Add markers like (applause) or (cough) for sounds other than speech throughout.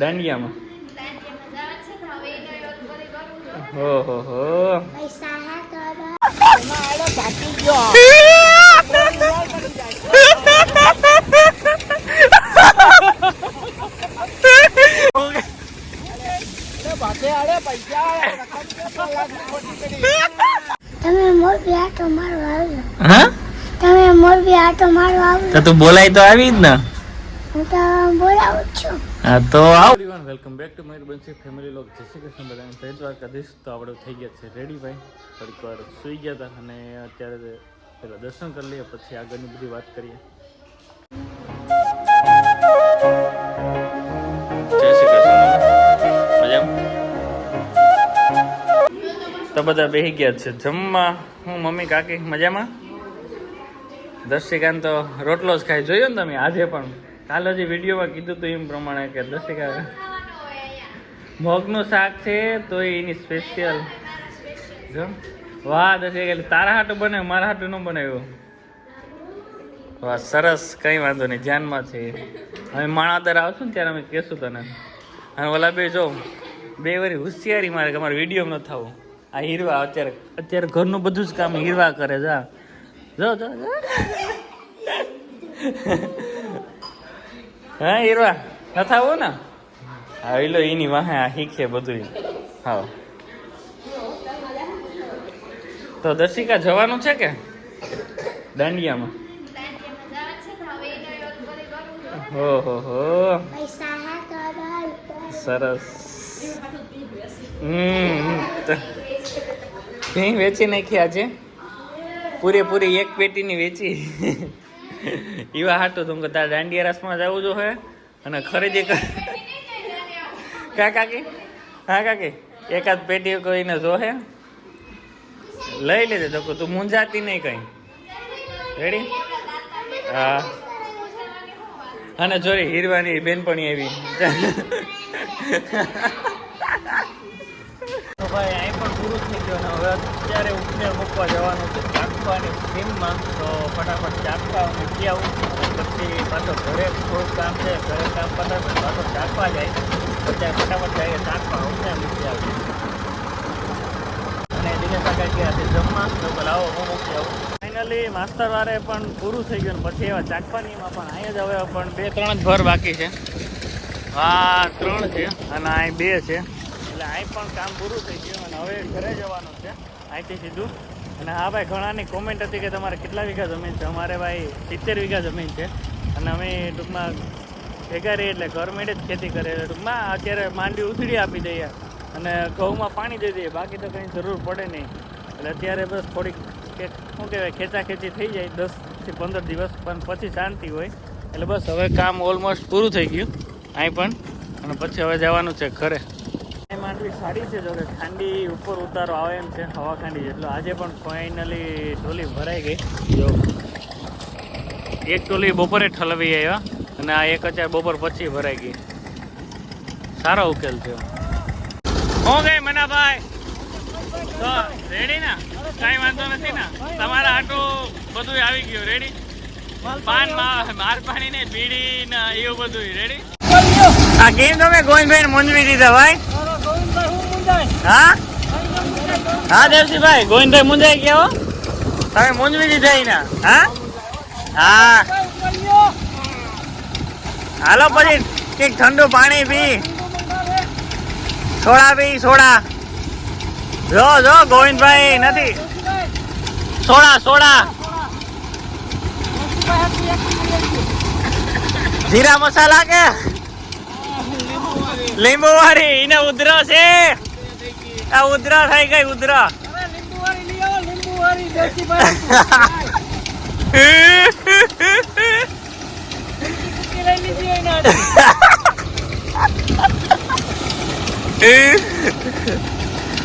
દાંડિયામાં. હો હો હો પૈસા હે તો તમે મોરબી આટો મારવા આવ્યો હા તમે મોરબી આટો મારવા આવ્યો તો તું બોલાય તો આવી જ ને. હું તો બોલાવું જ છું. તો આવ. એવરીવન વેલકમ બેક ટુ મારી બંસી ફેમિલી લોક જય શ્રી કૃષ્ણ બધાને. જય દ્વારકાધીશ. તો આપણે થઈ ગયા છે રેડી ભાઈ. થોડીક વાર સુઈ ગયા હતા અને અત્યારે પેલા દર્શન કરી લઈએ પછી આગળની બધી વાત કરીએ. તો બધા બેહી ગયા છે જમવા. હું મમ્મી કાકી મજામાં? દર્શિકાંત તો રોટલો જ ખાઈ જોયો ને તમે? આજે પણ. કાલે જે વિડીયોમાં કીધું હતું એમ પ્રમાણે કે દર્શિકા મગનું શાક છે તો એની સ્પેશિયલ જો. વાહ એટલે તારા હાટું બને, મારા હાટું ન બનાવ્યું. વાહ, સરસ, કંઈ વાંધો નહીં, ધ્યાનમાં છે. હવે માણાદર આવશું ને ત્યારે અમે કહેશું તને. અને ઓલા બે જો, બે વરી હોશિયારી મારે કે અમારે વીડિયો ન થવું. આ હીરવા અત્યારે અત્યારે ઘરનું બધું જ કામ હીરવા કરે જો જો જો. હા, હીરવા ન આવો ને? હા એલો એની વાહે આ શીખે બધું હા તો દર્શિકા જવાનું છે કે? દાંડિયામાં. હો હો. હો સરસ. હમ કઈ વેચી નાખી આજે. પૂરેપૂરી એક પેટીની વેચી. એવા હાટું તું તાર દાંડિયા રસમાં જવું જો હે અને ખરીદી કર કા કાકી? હા કાકી? એકાદ પેટી કોઈને જોહે? લઈ લેજે તો તું મૂંઝાતી નહીં કઈ. રેડી હા. અને જોરી હીરવાની બેનપણી આવી. ભાઈ, અહીં પણ પૂરું થઈ ગયું હવે અત્યારે ઉપનેર મૂકવા જવાનું છે ચાકવાની સીમમાં. તો ફટાફટ ચાકવા મૂકી આવું. પછી પાછો ઘરે થોડુંક કામ છે, ઘરે કામ પતાવે પાછો ચાકવા જાય. અત્યારે ફટાફટ જઈએ ચાકવા ઉપનેર મૂકી આવું અને દિનેશ આગળ ગયા છે જમવા. તો બોલ આવો હું મૂકી આવું. ફાઇનલી માસ્તર વારે પણ પૂરું થઈ ગયું પછી એવા ચાકવાનીમાં પણ અહીંયા જ હવે પણ બે ત્રણ જ ભર બાકી છે. હા, ત્રણ છે અને અહીં બે છે. એટલે અહીં પણ કામ પૂરું થઈ ગયું અને હવે ઘરે જવાનું છે અહીંથી સીધું. અને હા ભાઈ ઘણાની કોમેન્ટ હતી કે તમારે કેટલા વીઘા જમીન છે? અમારે ભાઈ સિત્તેર વીઘા જમીન છે. અને અમે ટૂંકમાં ભેગા એટલે ગવર્મેન્ટ જ ખેતી કરે. એટલે ટૂંકમાં અત્યારે માંડી ઉથડી આપી દઈએ અને ઘઉંમાં પાણી દઈ દઈએ. બાકી તો કંઈ જરૂર પડે નહીં. એટલે અત્યારે બસ થોડીક કે શું કહેવાય, ખેંચાખેંચી થઈ જાય દસથી પંદર દિવસ, પણ પછી શાંતિ હોય. એટલે બસ હવે કામ ઓલમોસ્ટ પૂરું થઈ ગયું. અહીં પણ. અને પછી હવે જવાનું છે ઘરે. માંડવી સારી છે જોકે ઠંડી ઉપર ઉતારો આવે એમ છે, હવા ખાંડી એટલે આજે પણ ફાઇનલી ટોલી ભરાઈ ગઈ. જો, એક ટોલી બપોરે ઠલવી આવ્યા અને આ એક હજાર બપોર પછી ભરાઈ ગઈ. સારો ઉકેલ છે ગઈ મનાભાઈ. રેડી ને? કાંઈ વાંધો નથી ને? તમારા આટલું બધું આવી ગયું. રેડી પાન માર પાણી ને, બીડી ને એવું બધું રેડી આ ગેમ તમે ગોવિંદભાઈ મૂંઝવી દીધા ભાઈ. હા? હા, દેવજીભાઈ, ગોવિંદભાઈ મુંજાઈ ગયો તમે મુંજવી દીધા હા? હા. હાલો પછી કંઈક ઠંડુ પાણી પી. સોડા પી, સોડા. જો જો, ગોવિંદભાઈ, નથી. Soda soda. જીરા મસાલા કે? લીંબુ વાળી એને ઉધરો છે. આ ઉધરા થઈ ગઈ ઉધરા.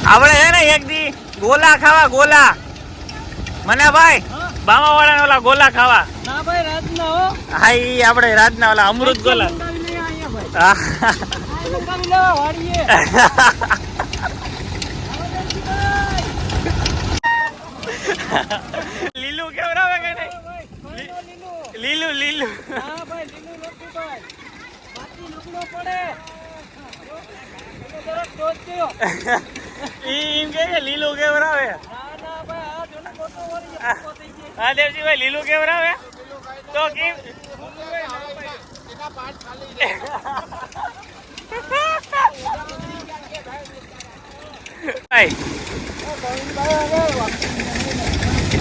આપણે હે ને એક દી? ગોલા ખાવા ગોલા. મને ભાઈ બામા વાળા ઓલા ગોલા ખાવા. ના ભાઈ રાત હો હા ઈ આપણે રાજના ઓલા અમૃત ગોલા. હા. (laughs) લેવા વાળીએ. લીલું કેવરાવે કે નહીં? લીલું લીલું. હા ભાઈ એમ કે લીલું કેવરાવે ના ના ભાઈ હા લીલું કેવરાવે તો કેમ? ભાઈ.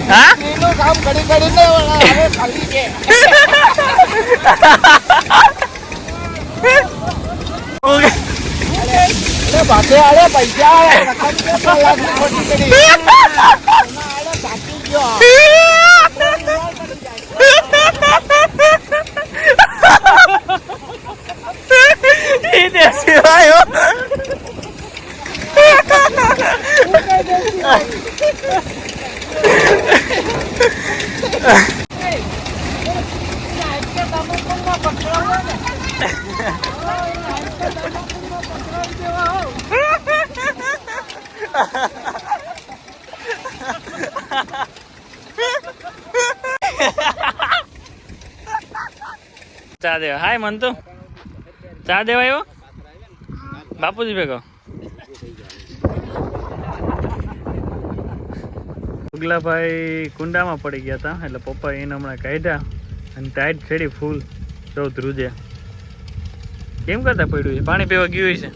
હા એનું કામ કરી કરીને હવે ખાલી છે અરે બાપે આલે પૈસા રકમ કે ત્રણ ખોટી કરી એમાં આલે ગયો ઈ દેવજીભાઈ હો. ચા દેવા. હાય, મંતુ. ચા દેવા આવ્યો બાપુજી ભેગો. ઉગલાભાઈ કુંડામાં પડી ગયા હતા, એટલે પપ્પા એને હમણાં કાઢ્યા અને ટાઈટ છેડી ફૂલ સૌ ધ્રુજે. કેમ કરતા પડ્યું છે? પાણી પીવા ગયું છે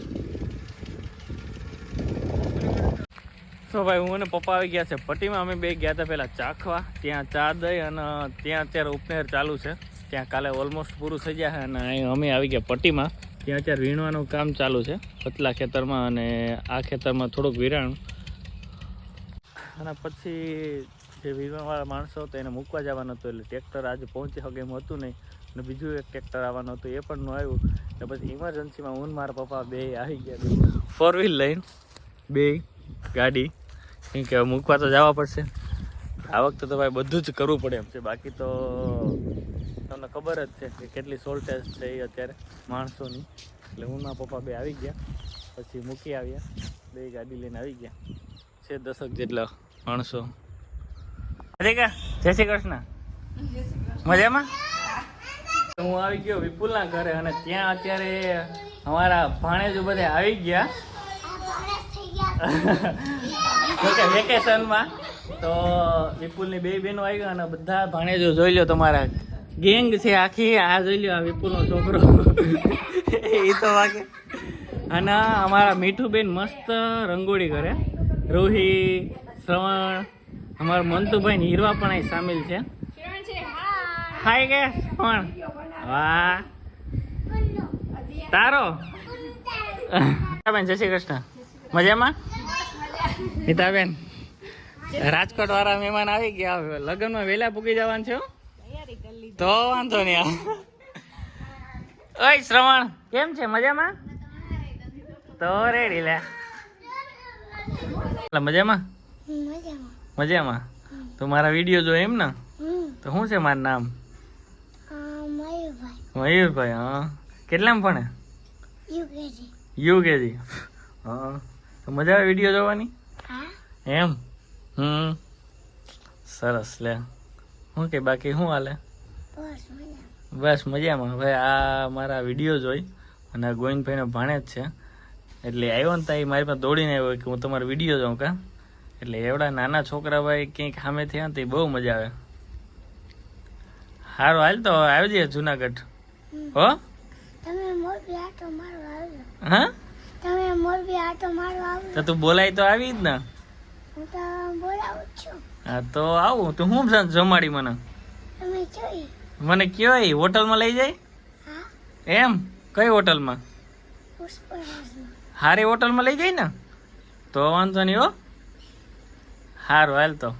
તો ભાઈ, હું અને પપ્પા આવી ગયા છે પટ્ટીમાં. અમે બે ગયા હતા પહેલાં ચાખવા. ત્યાં ચા દઈ અને ત્યાં અત્યારે ઉપનેર ચાલુ છે. ત્યાં કાલે ઓલમોસ્ટ પૂરું થઈ જાય અને અહીં અમે આવી ગયા પટ્ટીમાં. ત્યાં અત્યારે વીણવાનું કામ ચાલુ છે. પતલા ખેતરમાં અને આ ખેતરમાં થોડુંક વિરાણ. અને પછી જે વીણવાળા માણસો હતા એને મૂકવા જવાનું હતું એટલે ટ્રેક્ટર આજે પહોંચી શકે એમ હતું નહીં. અને બીજું એક ટ્રેક્ટર આવવાનું હતું, એ પણ ન આવ્યું. એટલે પછી ઇમરજન્સીમાં હું મારા પપ્પા બે આવી ગયા. ફોર વ્હીલ લઈને બે ગાડી. કેમ કે મૂકવા તો જવા પડશે. આ વખતે તો ભાઈ બધું જ કરવું પડે એમ છે. બાકી તો તમને ખબર જ છે કે કેટલી શોર્ટેજ છે એ અત્યારે માણસોની. એટલે હું ના પપ્પા બે આવી ગયા, પછી મૂકી આવ્યા. બે ગાડી લઈને આવી ગયા. છે દશક જેટલા માણસો. રાધિકા, જય શ્રી કૃષ્ણ. મજામાં? હું આવી ગયો વિપુલના ઘરે અને ત્યાં અત્યારે અમારા ભાણેજો બધા આવી ગયા. જોકે વેકેશનમાં તો વિપુલની બે બહેનો આવી ગયા અને બધા ભાણેજો જોઈ લો તમારા. ગેંગ છે આખી આ જોઈ લ્યો વિપુલનો છોકરો. (laughs) એ તો વાગે. અને અમારા મીઠુબેન મસ્ત રંગોળી કરે. રોહી શ્રવણ અમારા મંતુભાઈ ને હીરવા પણ અહીં સામેલ છે. હાય કે શ્રવણ વાહ. તારો? બેન જય શ્રી કૃષ્ણ. મજામાં? નીતાબેન રાજકોટ વાળા મહેમાન આવી ગયા. લગ્નમાં વહેલા પૂકી જવાનું છે? તો વાંધો નહીં ઓય શ્રવણ કેમ છે? મજામાં? તો રેડી લે. મજામાં? મજામાં. તું મારા વીડિયો જો એમ ને? તો શું છે મારું નામ? મયુરભાઈ. હા. કેટલામાં ભણે? યુકેજી. હા તો મજા આવે વીડિયો જોવાની? હા? એમ? હમ. સરસ લે. શું કે બાકી શું હાલે? બસ મજામાં. હવે ભાઈ આ મારા વીડિયો જોઈ અને ગોવિંદભાઈનો ભાણે જ છે. એટલે આવ્યો ને ત્યાં મારી પાસે દોડીને આવ્યો કે હું તમારો વીડિયો જોઉં કા? એટલે એવડા નાના છોકરા ભાઈ કંઈક સામે થયા ને તે બહુ મજા આવે. સારું હાલ તો આવજે જુનાગઢ. હો? હા? તો તું બોલાય તો આવી જ ને. હું તો આવું. તું શું જમાડી મને? મને કયો એ હોટલમાં લઈ જાય? એમ? કઈ હોટલમાં? હારી હોટલમાં લઈ જાય ને? તો વાંધો નહીં હો. સારું હાલ તો.